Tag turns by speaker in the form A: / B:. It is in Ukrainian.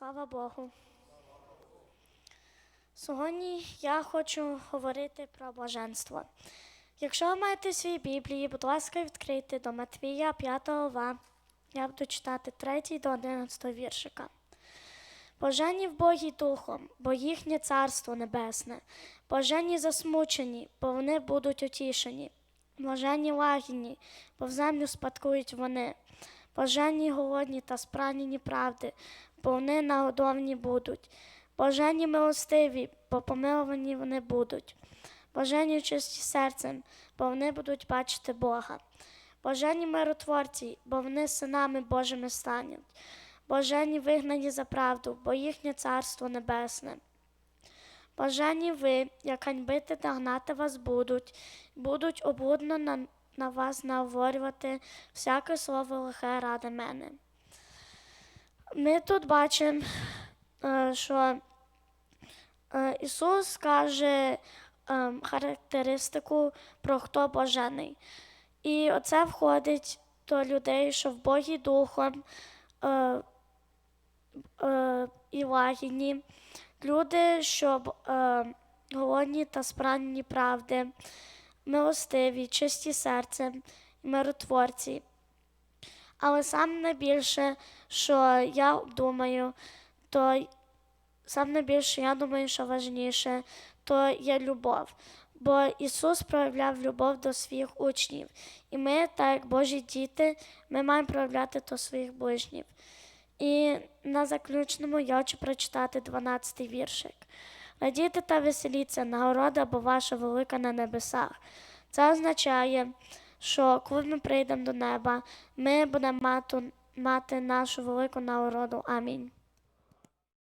A: Слава Богу. Сьогодні я хочу говорити про блаженство. Якщо ви маєте свої Біблії, будь ласка, відкрийте до Матвія 5 глава. Я буду читати 3 до 11 віршика. Блаженні в Богі Духом, бо їхнє царство небесне. Блаженні засмучені, бо вони будуть утішені. Блаженні лагідні, бо в землю спадкують вони. Блаженні голодні та спранені правди, бо вони нагодовані будуть. Блаженні милостиві, бо помиловані вони будуть. Блаженні чисті серцем, бо вони будуть бачити Бога. Блаженні миротворці, бо вони синами Божими стануть. Блаженні вигнані за правду, бо їхнє царство небесне. Блаженні ви, як ганьбити та гнати вас будуть, будуть облудно на, на вас наговорювати всяке слово лихе ради мене. Ми тут бачимо, е, що е, Ісус каже е, характеристику про хто блажений. І оце входить до людей, що в Богі Духом і лагідні, люди, що голодні та спранені правди, милостиві, чисті серцем, миротворці. Але саме найбільше, що я думаю, то саме найбільше я думаю, що важніше, то є любов. Бо Ісус проявляв любов до своїх учнів. І ми, так як Божі діти, ми маємо проявляти до своїх ближніх. І на заключному я хочу прочитати 12-й віршик. Радійте та веселіться, нагорода, бо ваша велика на небесах. Це означає, що коли ми прийдемо до неба, ми будемо мати, нашу велику нагороду. Амінь.